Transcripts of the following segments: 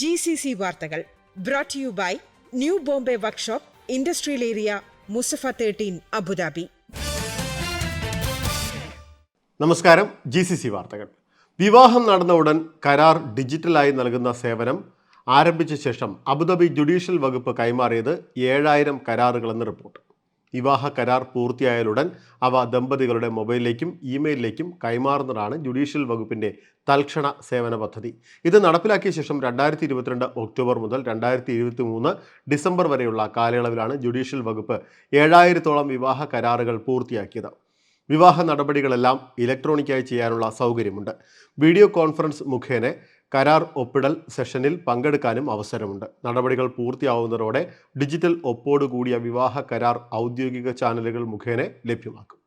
G C C വാർത്തകൾ brought you by New Bombay workshop industrial area Mussafah thirteen Abu Dhabi നമസ്കാരം G C C വാർത്തകൾ. വിവാഹം നടന്ന ഉടൻ കരാർ ഡിജിറ്റലായി നൽകുന്ന സേവനം ആരംഭിച്ച ശേഷം അബുദാബി ജുഡീഷ്യൽ വകുപ്പ് കൈമാറിയത് ഏഴായിരം കരാറുകളെന്ന് റിപ്പോർട്ട്. വിവാഹ കരാർ പൂർത്തിയായാലുടൻ അവ ദമ്പതികളുടെ മൊബൈലിലേക്കും ഇമെയിലിലേക്കും കൈമാറുന്നതാണ് ജുഡീഷ്യൽ വകുപ്പിന്റെ തൽക്ഷണ സേവന പദ്ധതി. ഇത് നടപ്പിലാക്കിയ ശേഷം രണ്ടായിരത്തി ഇരുപത്തിരണ്ട് ഒക്ടോബർ മുതൽ രണ്ടായിരത്തി ഇരുപത്തി മൂന്ന് ഡിസംബർ വരെയുള്ള കാലയളവിലാണ് ജുഡീഷ്യൽ വകുപ്പ് ഏഴായിരത്തോളം വിവാഹ കരാറുകൾ പൂർത്തിയാക്കിയത്. വിവാഹ നടപടികളെല്ലാം ഇലക്ട്രോണിക്കായി ചെയ്യാനുള്ള സൗകര്യമുണ്ട്. വീഡിയോ കോൺഫറൻസ് മുഖേന കരാർ ഒപ്പിടൽ സെഷനിൽ പങ്കെടുക്കാനും അവസരമുണ്ട്. നടപടികൾ പൂർത്തിയാവുന്നതോടെ ഡിജിറ്റൽ ഒപ്പോടുകൂടിയ വിവാഹ കരാർ ഔദ്യോഗിക ചാനലുകൾ മുഖേന ലഭ്യമാക്കും.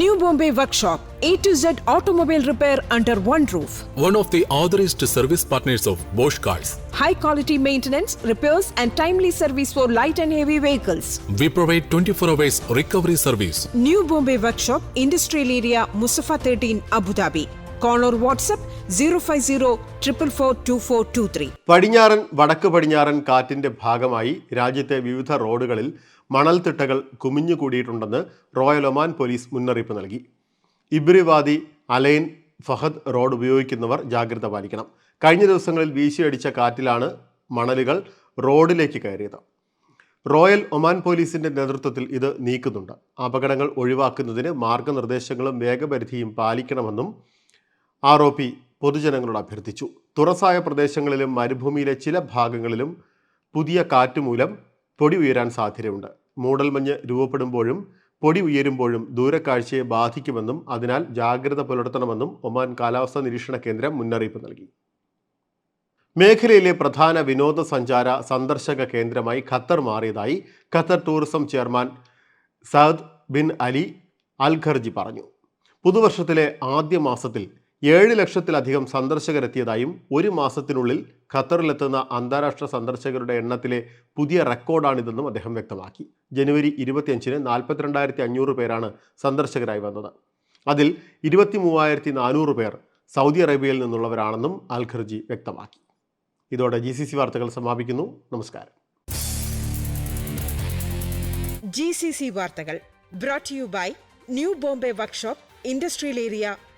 New Bombay workshop A to Z automobile repair under one roof one of the authorised service partners of Bosch cars high quality maintenance repairs and timely service for light and heavy vehicles we provide twenty four hours recovery service New Bombay workshop industrial area Mussafah thirteen Abu Dhabi Call or WhatsApp 050 444 പടിഞ്ഞാറൻ വടക്ക് പടിഞ്ഞാറൻ കാറ്റിന്റെ ഭാഗമായി രാജ്യത്തെ വിവിധ റോഡുകളിൽ മണൽത്തിട്ടകൾ കുമിഞ്ഞുകൂടിയിട്ടുണ്ടെന്ന് റോയൽ ഒമാൻ പോലീസ് മുന്നറിയിപ്പ് നൽകി. ഇബ്രിവാദി അലൈൻ ഫഹദ് റോഡ് ഉപയോഗിക്കുന്നവർ ജാഗ്രത പാലിക്കണം. കഴിഞ്ഞ ദിവസങ്ങളിൽ വീശിയടിച്ച കാറ്റിലാണ് മണലുകൾ റോഡിലേക്ക് കയറിയത്. റോയൽ ഒമാൻ പോലീസിന്റെ നേതൃത്വത്തിൽ ഇത് നീക്കുന്നുണ്ട്. അപകടങ്ങൾ ഒഴിവാക്കുന്നതിന് മാർഗനിർദ്ദേശങ്ങളും വേഗപരിധിയും പാലിക്കണമെന്നും ആർ ഒ പി പൊതുജനങ്ങളോട് അഭ്യർത്ഥിച്ചു. തുറസായ പ്രദേശങ്ങളിലും മരുഭൂമിയിലെ ചില ഭാഗങ്ങളിലും പുതിയ കാറ്റ് മൂലം പൊടി ഉയരാൻ സാധ്യതയുണ്ട്. മൂടൽമഞ്ഞ് രൂപപ്പെടുമ്പോഴും പൊടി ഉയരുമ്പോഴും ദൂരക്കാഴ്ചയെ ബാധിക്കുമെന്നും അതിനാൽ ജാഗ്രത പുലർത്തണമെന്നും ഒമാൻ കാലാവസ്ഥാ നിരീക്ഷണ കേന്ദ്രം മുന്നറിയിപ്പ് നൽകി. മേഖലയിലെ പ്രധാന വിനോദസഞ്ചാര സന്ദർശക കേന്ദ്രമായി ഖത്തർ മാറിയതായി Qatar tourism chairman Saad bin Ali Alkharji പറഞ്ഞു. പുതുവർഷത്തിലെ ആദ്യ മാസത്തിൽ ഏഴ് ലക്ഷത്തിലധികം സന്ദർശകരെത്തിയതായും ഒരു മാസത്തിനുള്ളിൽ ഖത്തറിലെത്തുന്ന അന്താരാഷ്ട്ര സന്ദർശകരുടെ എണ്ണത്തിലെ പുതിയ റെക്കോർഡാണിതെന്നും അദ്ദേഹം വ്യക്തമാക്കി. ജനുവരി ഇരുപത്തിയഞ്ചിന് നാൽപ്പത്തിരണ്ടായിരത്തി അഞ്ഞൂറ് പേരാണ് സന്ദർശകരായി വന്നത്. അതിൽ ഇരുപത്തി മൂവായിരത്തി നാനൂറ് പേർ സൗദി അറേബ്യയിൽ നിന്നുള്ളവരാണെന്നും അൽ ഖർജി വ്യക്തമാക്കി. ഇതോടെ ജി സി സി വാർത്തകൾ സമാപിക്കുന്നു. നമസ്കാരം. ജി സി സി വാർത്തകൾ brought you by New Bombay workshop industrial area